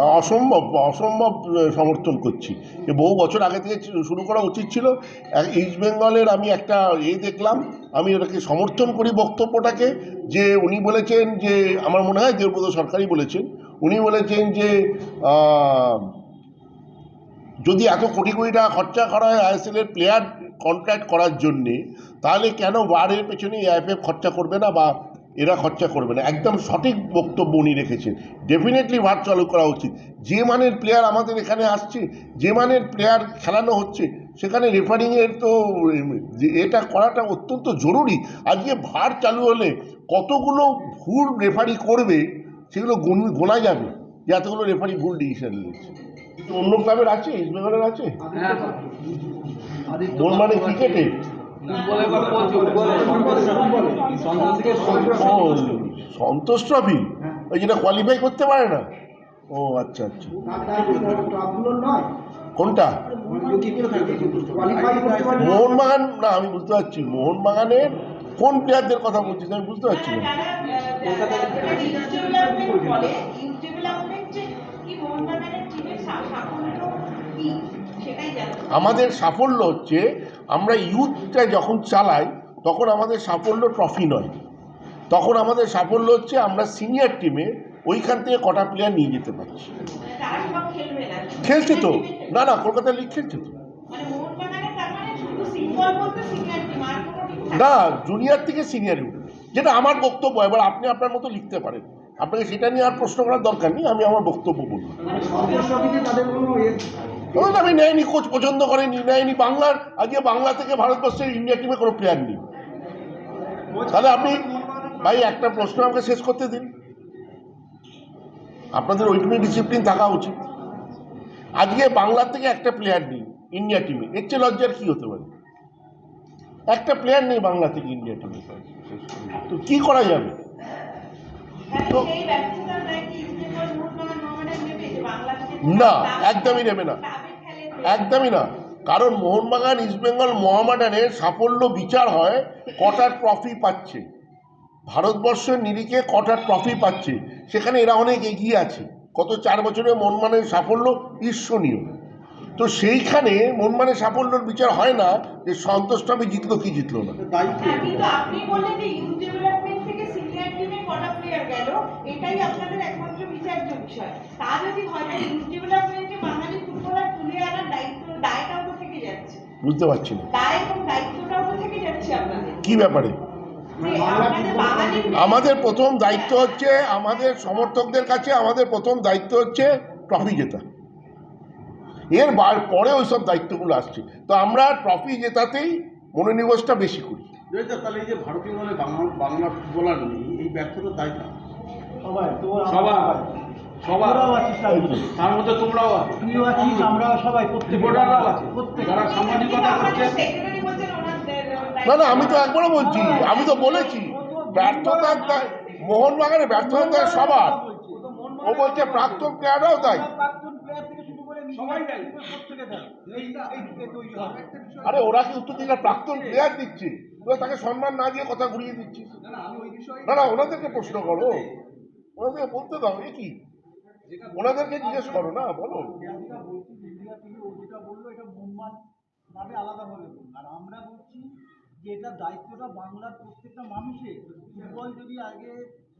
অসম্ভব অসম্ভব সমর্থন করছি। এ, বহু বছর আগে থেকে শুরু করা উচিত ছিল। ইস্ট বেঙ্গলের আমি একটা এ দেখলাম। আমি ওটাকে সমর্থন করি বক্তব্যটাকে যে উনি বলেছেন যে, আমার মনে হয় দেবব্রত সরকারই বলেছেন, উনি বলেছেন যে যদি এত কোটি কোটি টাকা খরচা করা হয় আইএসএলের প্লেয়ার কন্ট্রাক্ট করার জন্যে, তাহলে কেন বারের পেছনে এআইএফএফ খরচা করবে না বা এরা খরচা করবে না। একদম সঠিক বক্তব্য উনি রেখেছেন। ডেফিনেটলি ভার চালু করা উচিত। যে মানের প্লেয়ার আমাদের এখানে আসছে যে মানের প্লেয়ার খেলানো হচ্ছে সেখানে রেফারিংয়ের তো যে এটা করাটা অত্যন্ত জরুরি। আজকে ভার চালু হলে কতগুলো ভুল রেফারি করবে সেগুলো গুন- গোনা যাবে যে এতগুলো রেফারি ভুল ডিসিশন নিয়েছে। অন্য ক্লাবের আছে ইস্ট বেঙ্গলের আছে? মোর মানে ক্রিকেটে সন্তোষ ট্রফি ওই যেটা কোয়ালিফাই করতে পারে না। ও আচ্ছা আচ্ছা। কোনটা? মোহনবাগান? না আমি বুঝতে পারছি মোহনবাগানের কোন প্লেয়ারদের কথা বলছিস? আমি বুঝতে পারছি না। আমাদের সাফল্য হচ্ছে আমরা ইউথটা যখন চালাই তখন আমাদের সাফল্য ট্রফি নয়। তখন আমাদের সাফল্য হচ্ছে আমরা সিনিয়র টিমে ওইখান থেকে কটা প্লেয়ার নিয়ে যেতে পারছি। খেলছে তো। না না কলকাতা লিগ খেলছে তো। না। জুনিয়র থেকে সিনিয়র উঠবে যেটা আমার বক্তব্য এবার আপনি আপনার মতো লিখতে পারেন। আপনাকে সেটা নিয়ে আর প্রশ্ন করার দরকার নেই আমি আমার বক্তব্য বলব। ধরুন আমি নেয়নি কোচ পছন্দ করেনি নেয়নি বাংলার আজকে বাংলা থেকে ভারতবর্ষের ইন্ডিয়া টিমে কোনো প্লেয়ার নেই। তাহলে আপনি ভাই একটা প্রশ্ন আমাকে শেষ করতে দিন। আপনাদের ওইটুকুনি ডিসিপ্লিন থাকা উচিত। আজকে বাংলার থেকে একটা প্লেয়ার নেই ইন্ডিয়া টিমে এর চেয়ে লজ্জার কী হতে পারে? একটা প্লেয়ার নেই বাংলা থেকে ইন্ডিয়া টিমে তো কী করা যাবে? না, একদমই নেবে না। একদমই না। কারণ মোহনবাগান ইস্টবেঙ্গল মহামাডানে সাফল্য বিচার হয় কটা ট্রফি পাচ্ছে। ভারতবর্ষের নিরিখে কটা ট্রফি পাচ্ছে। সেখানে এরা অনেক এগিয়ে আছে। গত চার বছরে মনমানের সাফল্য ঈর্ষণীয়। তো সেইখানে মনমানের সাফল্যর বিচার হয় না যে সন্তোষ ট্রফি জিতলো কি জিতলো না। আপনি বললেন যে ইউথ ডেভেলপমেন্ট থেকে সিনিয়র টিমে কটা প্লেয়ার গেল এটাই আপনাদের একমাত্র বিচার্য বিষয়। তা যদি হয় তুলে আনার দায়িত্ব দায়টাও তো থেকে যাচ্ছে। বুঝতে পারছি না। দায় এবং দায়িত্বটাও তো থেকে যাচ্ছে আপনাদের? কি ব্যাপারে? আমাদের প্রথম দায়িত্ব হচ্ছে আমাদের সমর্থকদের কাছে আমাদের প্রথম দায়িত্ব হচ্ছে ট্রফি জেতা। এর বার পরে ওই সব দায়িত্বগুলো আসছে। তো আমরা ট্রফি জেতাতেই মনোনিবেশটা বেশি করি। তাহলে এই যে ভারতীয় দলে বাংলা বাংলা ফুটবলার নেই এই ব্যর্থতার দায়টা সবাই সবার। তার মধ্যে। তোমরাও আছো। তুইও আছিস আমরাও সবাই আছে। যারা সাংবাদিকতা করছে না না আমি তো একবারও বলছি আমি তো বলেছি। ব্যর্থতার দায় মোহনবাগানের ব্যর্থতার দায় সবার। ও বলছে প্রাক্তন প্লেয়াররাও হবে। আরে ওরা কি উত্তর দিকে প্রাক্তন প্লেয়ার দিচ্ছে? তোরা তাকে সম্মান না দিয়ে কথা ঘুরিয়ে দিচ্ছিস? না না ওনাদেরকে প্রশ্ন করো। ওনাদেরকে বলতে দাও এ কি? ওনাদেরকে জিজ্ঞেস করো না বলো। যেটা বলছি ইন্ডিয়া থেকে ও যেটা বলল এটা মোহাম্মদ ভাবে আলাদাভাবে বলল আর আমরা বলছি যে এটা দায়িত্বটা বাংলার প্রত্যেকটা মানুষের। ফুটবল যদি আগে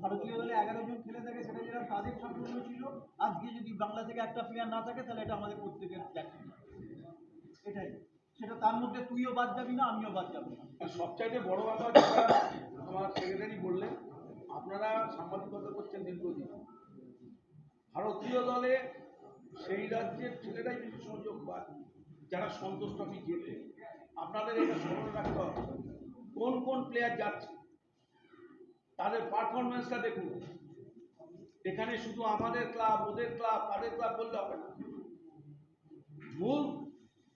ভারতীয় দলে এগারো জন খেলে থাকে সেটা যেটা তাদের সাফল্য ছিল আজকে যদি বাংলা থেকে একটা প্লেয়ার না থাকে তাহলে এটা আমাদের প্রত্যেকের দায়িত্ব এটাই। সেটা তার মধ্যে তুইও বাদ যাবি না আমিও বাদ যাব না। আর সবচাইতে বড় কথা যেটা আমার সেক্রেটারি বললেন আপনারা সাংবাদিকতা করছেন দীর্ঘদিন ভারতীয় দলে সেই রাজ্যের ছেলেরাই বেশি সুযোগ পায় যারা সন্তোষ ট্রফি জেতে আপনাদের এটা স্মরণ রাখতে হবে। কোন কোন প্লেয়ার যাচ্ছে? তাদের পারফরমেন্সটা দেখুন। এখানে শুধু আমাদের ক্লাব ওদের ক্লাব তাদের ক্লাব বললে হবে না। মূল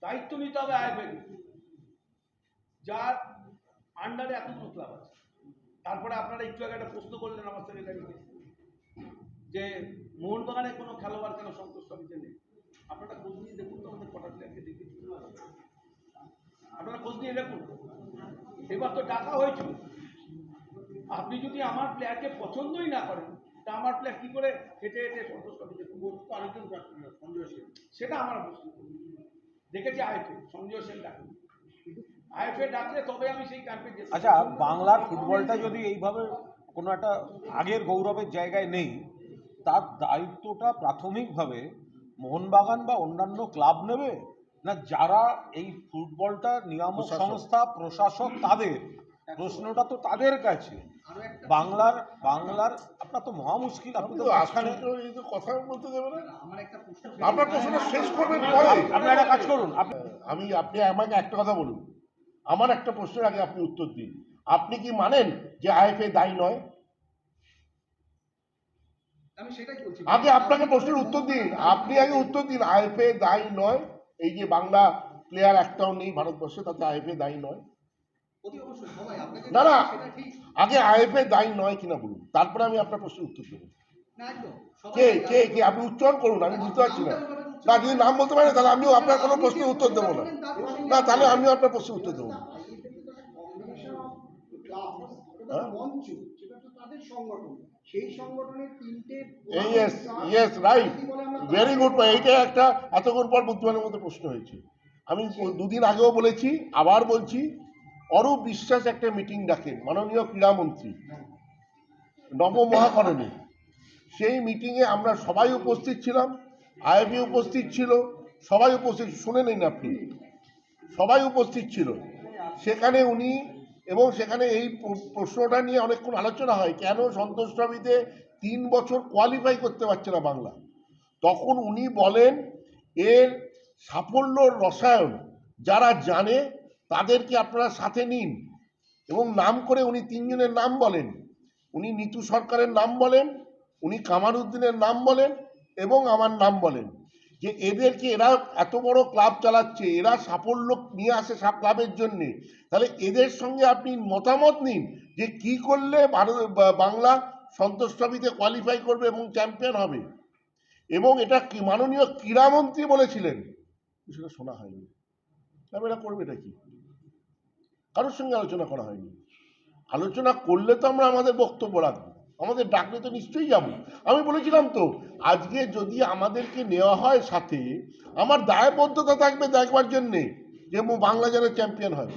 দায়িত্ব নিতে হবে আইএফএল যার আন্ডারে এতগুলো ক্লাব আছে। তারপরে আপনারা একটু আগে একটা প্রশ্ন করলেন আমার সেক্রেটারিকে যে মোহনবাগানে কোনো খেলোয়াড় কেন সন্তোষ ট্রফিতে নেই? আপনারা খোঁজ নিয়ে দেখুন তো আমাদের কটা প্লেয়ারকে দেখে আপনারা খোঁজ নিয়ে দেখুন। এবার তো ডাকা হয়েছিল আপনি যদি আমার প্লেয়ারকে পছন্দই না করেন, তা আমার প্লেয়ার কি করে হেঁটে হেঁটে সন্তোষ ট্রফিতে বসতো আরেকজন সঞ্জয় সেন। সেটা আমার বুঝতে পারি দেখেছি আইএফএ সঞ্জয় সেন ডাকে। আইএফএ ডাকলে তবে আমি সেই ক্যাম্পে আচ্ছা বাংলার ফুটবলটা যদি এইভাবে কোনো একটা আগের গৌরবের জায়গায় নেই তার দায়িত্বটা প্রাথমিকভাবে মোহনবাগান বা অন্যান্য ক্লাব নেবে? না যারা এই ফুটবলটা নিয়ামক সংস্থা প্রশাসক তাদের? প্রশ্নটা তো তাদের কাছে। বাংলার বাংলার আপনার তো মহা মুশকিল আপনি তো মাঝখানে কথা বলতে দেবে না? আমার একটা আপনার প্রশ্নটা শেষ করবেন আপনি একটা কাজ করুন আপনি আমি আপনি আমাকে একটা কথা বলুন। আমার একটা প্রশ্নের আগে আপনি উত্তর দিন। আপনি কি মানেন যে আইএফএ দায়ী নয়? আগে আপনাকে প্রশ্নের উত্তর দিন। আপনি আগে উত্তর দিন। আইএফএ দায়ী নয়। এই যে বাংলা প্লেয়ার একটাও নেই ভারতবর্ষে তাতে আইএফএ দায়ী নয়। না না। আগে আইএফএ দায়ী নয় কিনা বলুন। তারপরে আমি আপনার প্রশ্নের উত্তর দেবো। কে কে কে? আপনি উচ্চারণ করুন আমি বুঝতে পারছি না। না যদি নাম বলতে পারেন তাহলে আমিও আপনার কোনো প্রশ্নের উত্তর দেবো না। না তাহলে আমিও আপনার প্রশ্নের উত্তর দেবো না হ্যাঁ? মঞ্চ সেটা তো তাদের সংগঠন। সেই সংগঠনের তিনটে yes yes right very good এইটা একটা এতক্ষণ পর বুদ্ধিমানের মধ্যে প্রশ্ন হয়েছে। আমি দুদিন আগেও বলেছি আবার বলছি অরূপ বিশ্বাস একটা মিটিং ডাকেন মাননীয় ক্রীড়ামন্ত্রী। নবমহাকরণে। সেই মিটিংয়ে আমরা সবাই উপস্থিত ছিলাম আইএফি উপস্থিত ছিল সবাই উপস্থিত শুনে নিন আপনি। সবাই উপস্থিত ছিল। সেখানে উনি এবং সেখানে এই প্রশ্নটা নিয়ে অনেকক্ষণ আলোচনা হয়, কেন সন্তোষ ট্রফিতে তিন বছর কোয়ালিফাই করতে পারছে না বাংলা? তখন উনি বলেন, এর সাফল্য রসায়ন, যারা জানে তাদেরকে আপনারা সাথে নিন। এবং নাম করে উনি তিনজনের নাম বলেন। উনি নিতু সরকারের নাম বলেন, উনি কামার উদ্দিনের নাম বলেন এবং আমার নাম বলেন। যে এদেরকে এরা এত বড় ক্লাব চালাচ্ছে, এরা সাফল্য নিয়ে আসে সব ক্লাবের জন্যে। তাহলে এদের সঙ্গে আপনি মতামত নিন যে কি করলে ভারত বাংলা সন্তোষ কোয়ালিফাই করবে এবং চ্যাম্পিয়ন হবে। এবং এটা মাননীয় ক্রীড়ামন্ত্রী বলেছিলেন। সেটা শোনা হয়নি। তবে এরা করবে এটা কি? কারোর সঙ্গে আলোচনা করা হয়নি। আলোচনা করলে তো আমরা আমাদের বক্তব্য রাখব। আমাদের ডাকলে তো নিশ্চয়ই যাব। আমি বলেছিলাম তো, আজকে যদি আমাদেরকে নেওয়া হয় সাথে, আমার দায়বদ্ধতা থাকবে দেখবার জন্যে যে বাংলা যেন চ্যাম্পিয়ন হয়।